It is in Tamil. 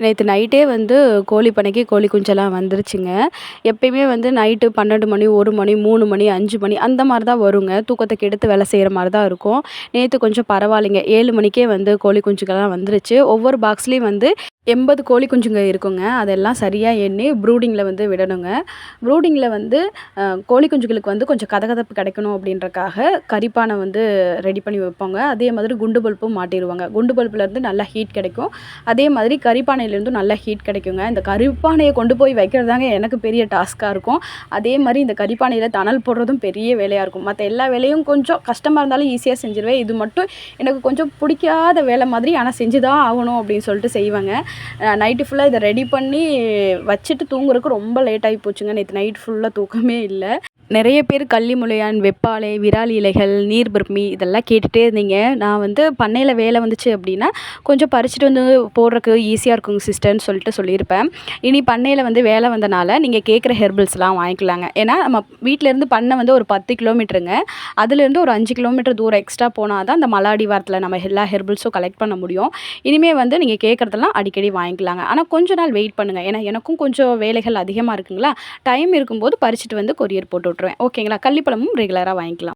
நேற்று நைட்டே வந்து கோழி பண்ணைக்கு கோழி குஞ்செல்லாம் வந்துருச்சுங்க. எப்பயுமே வந்து நைட்டு பன்னெண்டு மணி ஒரு மணி மூணு மணி அஞ்சு மணி அந்த மாதிரி தான் வருங்க. தூக்கத்தை கெடுத்து வேலை செய்கிற மாதிரி தான் இருக்கும். நேற்று கொஞ்சம் பரவாயில்லைங்க. ஏழு மணிக்கே வந்து கோழி குஞ்சுகள்லாம் வந்துருச்சு. ஒவ்வொரு பாக்ஸ்லேயும் வந்து எண்பது கோழி குஞ்சுங்க இருக்குங்க. அதெல்லாம் சரியாக எண்ணி ப்ரூடிங்கில் வந்து விடணுங்க. ப்ரூடிங்கில் வந்து கோழி குஞ்சுகளுக்கு வந்து கொஞ்சம் கதகதப்பு கிடைக்கணும் அப்படின்றக்காக கரிப்பானை வந்து ரெடி பண்ணி வைப்போங்க. அதே மாதிரி குண்டு பல்ப்பும் மாட்டிடுவாங்க. குண்டு பல்ப்லேருந்து நல்லா ஹீட் கிடைக்கும். அதே மாதிரி கரிப்பானையிலேருந்தும் நல்லா ஹீட் கிடைக்குங்க. இந்த கரிப்பானையை கொண்டு போய் வைக்கிறது தாங்க எனக்கு பெரிய டாஸ்க்காக இருக்கும். அதே மாதிரி இந்த கரிப்பானையில் தணல் போடுறதும் பெரிய வேலையாக இருக்கும். மற்ற எல்லா வேலையும் கொஞ்சம் கஷ்டமாக இருந்தாலும் ஈஸியாக செஞ்சுருவேன். இது மட்டும் எனக்கு கொஞ்சம் பிடிக்காத வேலை மாதிரி ஆனால் செஞ்சு தான் ஆகணும் அப்படின்னு சொல்லிட்டு செய்வேங்க. நைட்டு ஃபுல்லாக இதை ரெடி பண்ணி வச்சுட்டு தூங்குறதுக்கு ரொம்ப லேட் ஆகி போச்சுங்க. நேற்று நைட் ஃபுல்லாக தூக்கமே இல்லை. நிறைய பேர் கள்ளி முளையான் வெப்பாலை விராலி இலைகள் நீர் பிரம்மி இதெல்லாம் கேட்டுகிட்டே இருந்தீங்க. நான் வந்து பண்ணையில் வேலை வந்துச்சு அப்படின்னா கொஞ்சம் பறிச்சுட்டு வந்து போடுறக்கு ஈஸியாக இருக்குங்க சிஸ்டர்னு சொல்லிட்டு சொல்லியிருப்பேன். இனி பண்ணையில் வந்து வேலை வந்தனால நீங்கள் கேட்குற ஹெர்பல்ஸ்லாம் வாங்கிக்கலாங்க. ஏன்னா நம்ம வீட்டிலேருந்து பண்ணை வந்து ஒரு பத்து கிலோமீட்டருங்க. அதுலேருந்து ஒரு அஞ்சு கிலோமீட்டர் தூரம் எக்ஸ்ட்ரா போனால் தான் அந்த மலாடி வாரத்தில் நம்ம எல்லா ஹெர்பல்ஸும் கலெக்ட் பண்ண முடியும். இனிமேல் வந்து நீங்கள் கேட்குறதெல்லாம் அடிக்கடி வாங்கிக்கலாங்க. ஆனால் கொஞ்ச நாள் வெயிட் பண்ணுங்கள் ஏன்னா எனக்கும் கொஞ்சம் வேலைகள் அதிகமாக இருக்குங்களா? டைம் இருக்கும்போது பறிச்சுட்டு வந்து கொரியர் போட்டு விட்ருவேன் ஓகேங்களா கள்ளிப்பழமும் ரெகுலராக வாங்கிக்கலாம்.